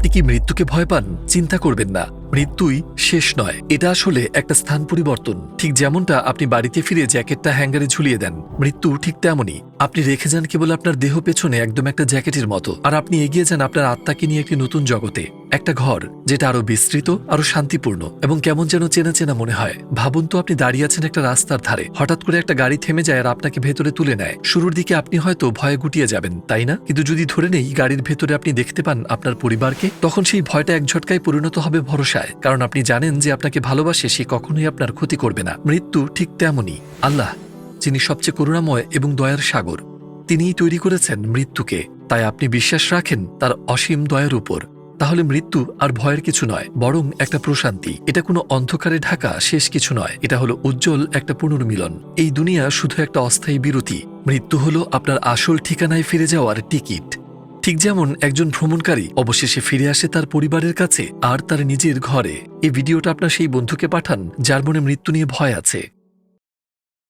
আপনি কি মৃত্যুকে ভয় পান? চিন্তা করবেন না। মৃত্যুই শেষ নয়। এটা আসলে একটা স্থান পরিবর্তন। ঠিক যেমনটা আপনি বাড়িতে ফিরে জ্যাকেটটা হ্যাঙ্গারে ঝুলিয়ে দেন। মৃত্যু ঠিক তেমনই। আপনি রেখে যান কেবল আপনার দেহ পেছনে একদম একটা জ্যাকেটের মতো। আর আপনি এগিয়ে যান আপনার আত্মাকে নিয়ে একটি নতুন জগতে। একটা ঘর যেটা আরও বিস্তৃত, আরও শান্তিপূর্ণ এবং কেমন যেন চেনা চেনা মনে হয়। ভাবুন তো আপনি দাঁড়িয়ে আছেন একটা রাস্তার ধারে। হঠাৎ করে একটা গাড়ি থেমে যায় আর আপনাকে ভেতরে তুলে নেয়। শুরুর দিকে আপনি হয়তো ভয়ে গুটিয়ে যাবেন, তাই না? কিন্তু যদি ধরে নেই, গাড়ির ভেতরে আপনি দেখতে পান আপনার পরিবারকে, তখন সেই ভয়টা এক ঝটকায় পরিণত হবে ভরসায়। কারণ আপনি জানেন যে আপনাকে ভালোবাসে সে কখনোই আপনার ক্ষতি করবে না। মৃত্যু ঠিক তেমনই। আল্লাহ, যিনি সবচেয়ে করুণাময় এবং দয়ার সাগর, তিনিই তৈরি করেছেন মৃত্যুকে। তাই আপনি বিশ্বাস রাখেন তার অসীম দয়ার উপর। তাহলে মৃত্যু আর ভয়ের কিছু নয়, বরং একটা প্রশান্তি। এটা কোনো অন্ধকারে ঢাকা, শেষ কিছু নয়। এটা হলো উজ্জ্বল একটা পুনর্মিলন। এই দুনিয়া শুধু একটা অস্থায়ী বিরতি। মৃত্যু হলো আপনার আসল ঠিকানায় ফিরে যাওয়ার টিকিট। ঠিক যেমন একজন ভ্রমণকারী অবশেষে ফিরে আসে তার পরিবারের কাছে আর তার নিজের ঘরে। এই ভিডিওটা আপনার সেই বন্ধুকে পাঠান, যার মনে মৃত্যু নিয়ে ভয় আছে।